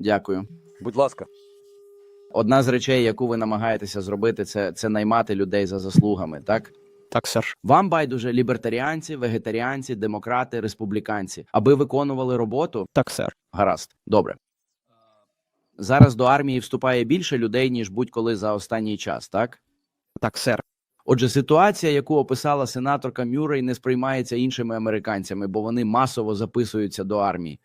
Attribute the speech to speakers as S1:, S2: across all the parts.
S1: Дякую.
S2: Будь ласка.
S1: Одна з речей, яку ви намагаєтеся зробити, це, це наймати людей за заслугами, так?
S3: Так, сер.
S1: Вам байдуже лібертаріанці, вегетаріанці, демократи, республіканці, аби виконували роботу.
S3: Так, сер.
S1: Гаразд, добре. Зараз до армії вступає більше людей, ніж будь-коли за останній час, так?
S3: Так, сер.
S1: Отже, ситуація, яку описала сенаторка Мюррей, не сприймається іншими американцями, бо вони масово записуються до армії.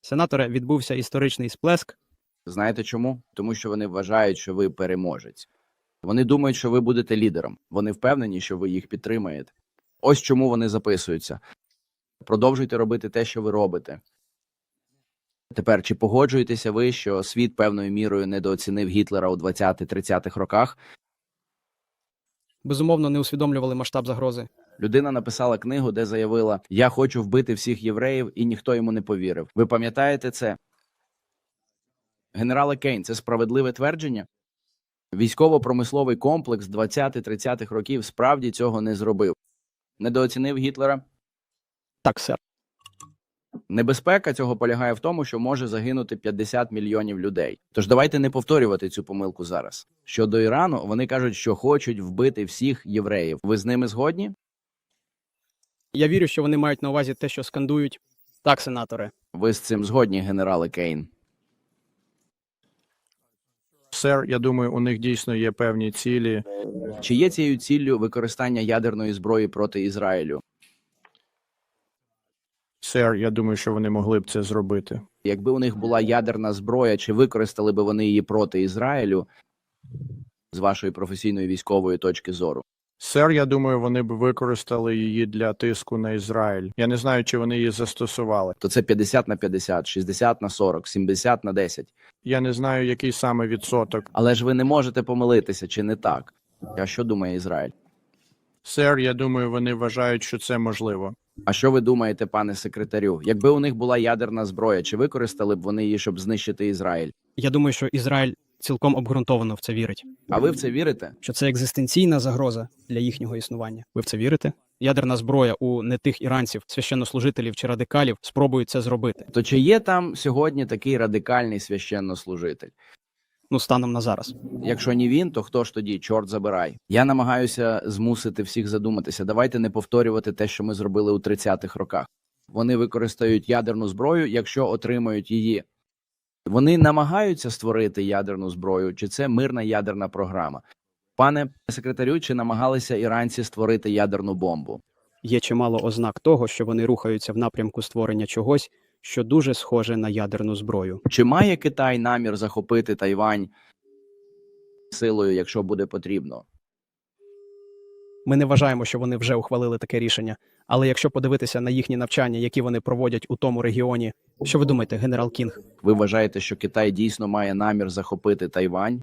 S3: Сенаторе, відбувся історичний сплеск.
S1: Знаєте чому? Тому що вони вважають, що ви переможець. Вони думають, що ви будете лідером. Вони впевнені, що ви їх підтримаєте. Ось чому вони записуються. Продовжуйте робити те, що ви робите. Тепер, чи погоджуєтеся ви, що світ певною мірою недооцінив Гітлера у 20-30-х роках?
S3: Безумовно, не усвідомлювали масштаб загрози.
S1: Людина написала книгу, де заявила: Я хочу вбити всіх євреїв, і ніхто йому не повірив. Ви пам'ятаєте це? Генерале Кейн, це справедливе твердження? Військово-промисловий комплекс 20-30-х років справді цього не зробив. Недооцінив Гітлера.
S3: Так, сер.
S1: Небезпека цього полягає в тому, що може загинути 50 мільйонів людей. Тож давайте не повторювати цю помилку зараз. Щодо Ірану, вони кажуть, що хочуть вбити всіх євреїв. Ви з ними згодні?
S3: Я вірю, що вони мають на увазі те, що скандують. Так, сенаторе.
S1: Ви з цим згодні, генерале Кейн?
S4: Сер, я думаю, у них дійсно є певні цілі.
S1: Чи є цією ціллю використання ядерної зброї проти Ізраїлю?
S4: Сер, я думаю, що вони могли б це зробити.
S1: Якби у них була ядерна зброя, чи використали би вони її проти Ізраїлю з вашої професійної військової точки зору?
S4: Сер, я думаю, вони б використали її для тиску на Ізраїль. Я не знаю, чи вони її застосували.
S1: То це 50 на 50, 60 на 40, 70 на 10.
S4: Я не знаю, який саме відсоток.
S1: Але ж ви не можете помилитися, чи не так? А що думає Ізраїль?
S4: Сер, я думаю, вони вважають, що це можливо.
S1: А що ви думаєте, пане секретарю? Якби у них була ядерна зброя, чи використали б вони її, щоб знищити Ізраїль?
S3: Я думаю, що Ізраїль цілком обґрунтовано в це вірить.
S1: А ви в це вірите?
S3: Що це екзистенційна загроза для їхнього існування. Ви в це вірите? Ядерна зброя у не тих іранців, священнослужителів чи радикалів спробують це зробити.
S1: То чи є там сьогодні такий радикальний священнослужитель?
S3: Ну, станом на зараз.
S1: Якщо не він, то хто ж тоді? Чорт забирай. Я намагаюся змусити всіх задуматися. Давайте не повторювати те, що ми зробили у 30-х роках. Вони використають ядерну зброю, якщо отримають її. Вони намагаються створити ядерну зброю, чи це мирна ядерна програма? Пане секретарю, чи намагалися іранці створити ядерну бомбу?
S3: Є чимало ознак того, що вони рухаються в напрямку створення чогось, що дуже схоже на ядерну зброю.
S1: Чи має Китай намір захопити Тайвань силою, якщо буде потрібно?
S3: Ми не вважаємо, що вони вже ухвалили таке рішення. Але якщо подивитися на їхні навчання, які вони проводять у тому регіоні, що ви думаєте, генерал Кінг?
S1: Ви вважаєте, що Китай дійсно має намір захопити Тайвань?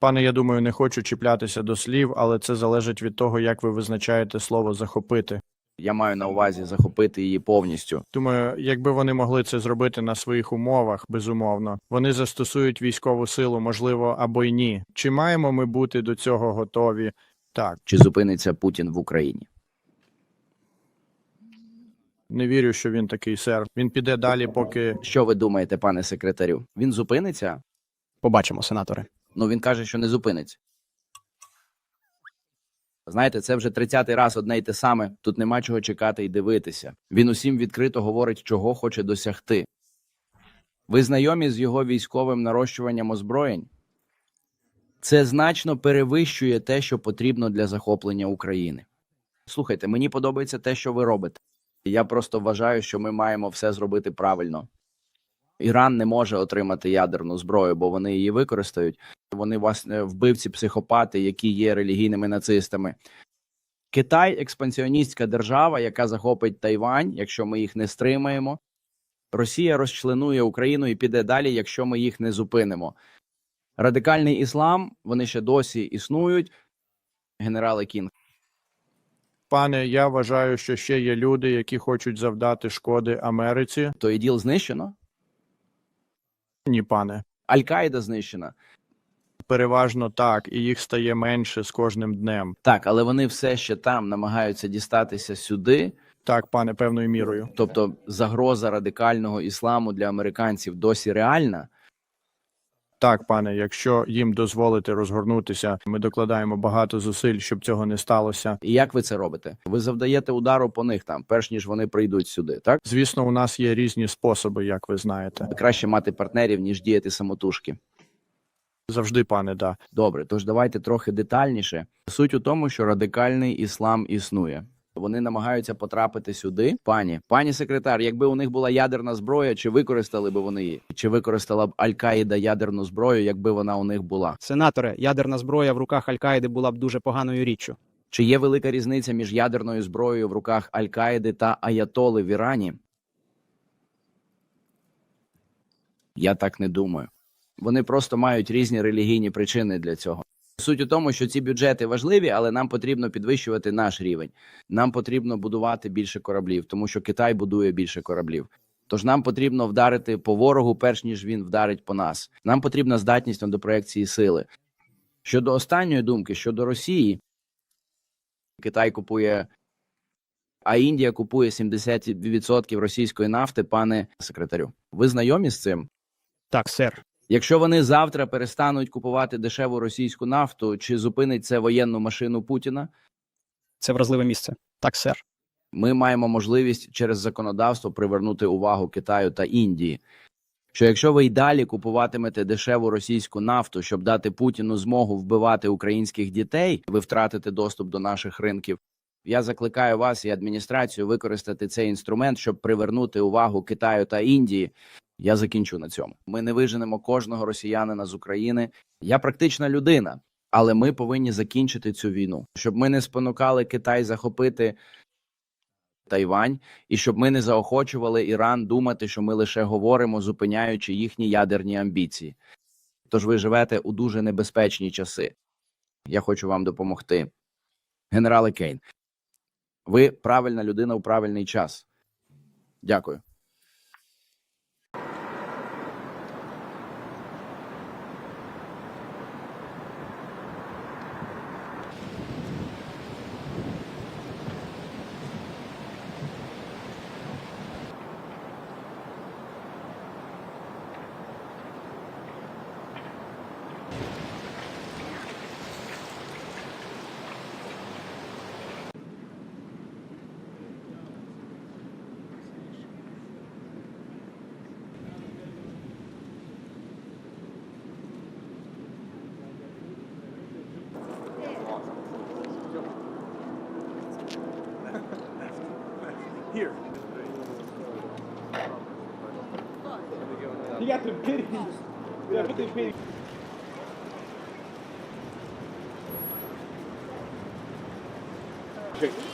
S4: Пане, я думаю, не хочу чіплятися до слів, але це залежить від того, як ви визначаєте слово захопити.
S1: Я маю на увазі захопити її повністю.
S4: Думаю, якби вони могли це зробити на своїх умовах, безумовно, вони застосують військову силу, можливо, або й ні. Чи маємо ми бути до цього готові? Так,
S1: Чи зупиниться Путін в Україні?
S4: не вірю, що він такий сер. Він піде далі, поки
S1: Що ви думаєте, пане секретарю? Він зупиниться?
S3: Побачимо, сенаторе.
S1: Ну він каже, що не зупиниться. Знаєте, це вже 30-й раз одне й те саме. Тут нема чого чекати і дивитися. Він усім відкрито говорить, чого хоче досягти. Ви знайомі з його військовим нарощуванням озброєнь? Це значно перевищує те, що потрібно для захоплення України. Слухайте, мені подобається те, що ви робите. Я просто вважаю, що ми маємо все зробити правильно. Іран не може отримати ядерну зброю, бо вони її використають. Вони власне вбивці, психопати, які є релігійними нацистами. Китай експансіоністська держава, яка захопить Тайвань, якщо ми їх не стримаємо. Росія розчленує Україну і піде далі, якщо ми їх не зупинимо. Радикальний іслам вони ще досі існують. Генерали Кінг.
S4: пане, я вважаю, що ще є люди, які хочуть завдати шкоди Америці.
S1: То іділ знищено?
S4: Ні, пане.
S1: Аль-Каїда знищена.
S4: Переважно так, і їх стає менше з кожним днем.
S1: Так, але вони все ще там намагаються дістатися сюди.
S4: Так, пане, певною мірою.
S1: Тобто загроза радикального ісламу для американців досі реальна.
S4: Так, пане, якщо їм дозволити розгорнутися, ми докладаємо багато зусиль, щоб цього не сталося.
S1: І як ви це робите? Ви завдаєте удару по них там, перш ніж вони прийдуть сюди. Так
S4: Звісно, у нас є різні способи, як ви знаєте.
S1: краще мати партнерів ніж діяти самотужки.
S4: Завжди, пане, да.
S1: Добре, тож давайте трохи детальніше. Суть у тому, що радикальний іслам існує. Вони намагаються потрапити сюди. Пані, пані секретар, якби у них була ядерна зброя, чи використали б вони її? Чи використала б Аль-Каїда ядерну зброю, якби вона у них була?
S3: Сенаторе, ядерна зброя в руках Аль-Каїди була б дуже поганою річчю.
S1: Чи є велика різниця між ядерною зброєю в руках Аль-Каїди та Аятоли в Ірані? Я так не думаю. Вони просто мають різні релігійні причини для цього. Суть у тому, що ці бюджети важливі, але нам потрібно підвищувати наш рівень. Нам потрібно будувати більше кораблів, тому що Китай будує більше кораблів. Тож нам потрібно вдарити по ворогу, перш ніж він вдарить по нас. Нам потрібна здатність до проекції сили. Щодо останньої думки, щодо Росії, Китай купує, а Індія купує 70% російської нафти, пане секретарю. Ви знайомі з цим?
S3: Так, сер.
S1: Якщо вони завтра перестануть купувати дешеву російську нафту, чи зупинить це воєнну машину Путіна?
S3: Це вразливе місце. Так, сер.
S1: Ми маємо можливість через законодавство привернути увагу Китаю та Індії. Що якщо ви й далі купуватимете дешеву російську нафту, щоб дати Путіну змогу вбивати українських дітей, ви втратите доступ до наших ринків. Я закликаю вас і адміністрацію використати цей інструмент, щоб привернути увагу Китаю та Індії. Я закінчу на цьому. Ми не виженемо кожного росіянина з України. Я практична людина, але ми повинні закінчити цю війну, щоб ми не спонукали Китай захопити Тайвань, і щоб ми не заохочували Іран думати, що ми лише говоримо, зупиняючи їхні ядерні амбіції. Тож ви живете у дуже небезпечні часи. Я хочу вам допомогти. Генерале Кейн, ви правильна людина у правильний час. Дякую.
S2: Here. He got the pity. Definitely pity. Okay.